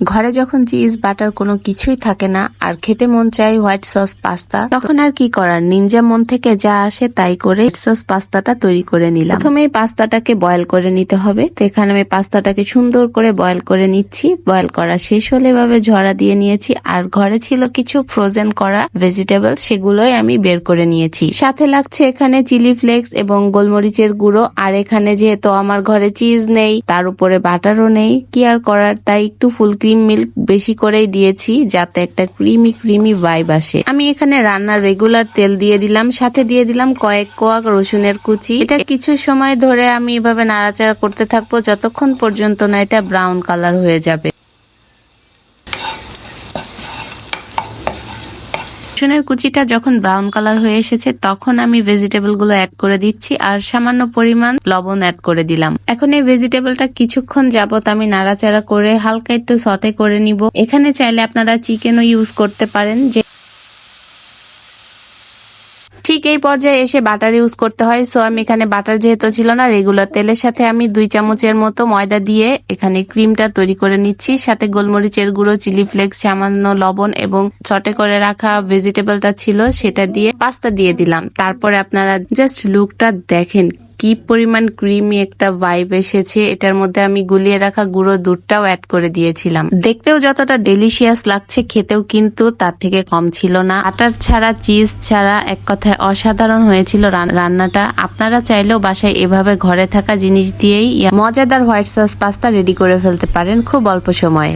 ঘরে যখন cheese, butter কোনো কিছুই থাকে না আর খেতে মন চাই হোয়াইট সস পাস্তা, তখন আর কি করার? নিনজা মন থেকে যা আসে তাই করে সস পাস্তাটা তৈরি করে নিলাম। প্রথমে পাস্তাটাকে বয়েল করে নিতে হবে। তো এখানে আমি পাস্তাটাকে সুন্দর করে বয়েল করে নিচ্ছি। বয়েল করা শেষ হলে এভাবে ঝরা দিয়ে নিয়েছি। আর ঘরে ছিল কিছু ফ্রোজেন করা ভেজিটেবল সেগুলোই আমি বের করে নিয়েছি। সাথে লাগছে এখানে চিলি ফ্লেক্স এবং গোলমরিচের গুঁড়ো। আর এখানে যেহেতু আমার ঘরে চিজ নেই, তার উপরে বাটারও নেই। কি আর করার? তাই একটু ফুল ক্রিম মিল্ক বেশি করেই দিয়েছি, যাতে একটা ক্রিমি ক্রিমি ভাইব আসে। আমি এখানে রান্নার রেগুলার তেল দিয়ে দিলাম, সাথে দিয়ে দিলাম কয়েক কোয়াক রসুনের কুচি। এটা কিছু সময় ধরে আমি এভাবে নাড়াচাড়া করতে থাকব, যতক্ষণ পর্যন্ত না এটা ব্রাউন কালার হয়ে যাবে। রসুনের কুচিটা যখন ব্রাউন কালার হয়ে এসেছে, তখন আমি ভেজিটেবলগুলো অ্যাড করে দিচ্ছি আর সামান্য পরিমাণ লবণ অ্যাড করে দিলাম। এখন এই ভেজিটেবলটা কিছুক্ষণ যাবত আমি নাড়াচাড়া করে হালকা একটু সতে করে নিব। এখানে চাইলে আপনারা চিকেনও ইউজ করতে পারেন, যে ঠিক এই পর্যায়ে এসে বাটার ইউজ করতে হয়। সো আমি এখানে বাটার যেহেতু ছিল না রেগুলার তেলের সাথে আমি দুই চামচের মতো ময়দা দিয়ে এখানে ক্রিমটা তৈরি করে নিচ্ছি। সাথে গোলমরিচের গুঁড়ো চিলি ফ্লেক্স সামান্য লবণ এবং ছটে করে রাখা ভেজিটেবলটা ছিল, সেটা দিয়ে পাস্তা দিয়ে দিলাম। তারপরে আপনারা জাস্ট লুকটা দেখেন কি পরিমাণ ক্রিমি একটা ভাইব এসেছে, এটার মধ্যে আমি গুলিয়ে রাখা গুঁড়ো দুধটাও অ্যাড করে দিয়েছিলাম। দেখতেও যতটা ডেলিশিয়াস লাগছে, খেতেও কিন্তু তার থেকে কম ছিল না। আটার ছাড়া চিজ ছাড়া এক কথায় অসাধারণ হয়েছিল রান্নাটা। আপনারা চাইলেও বাসায় এভাবে ঘরে থাকা জিনিস দিয়েই মজাদার হোয়াইট সস পাস্তা রেডি করে ফেলতে পারেন খুব অল্প সময়ে।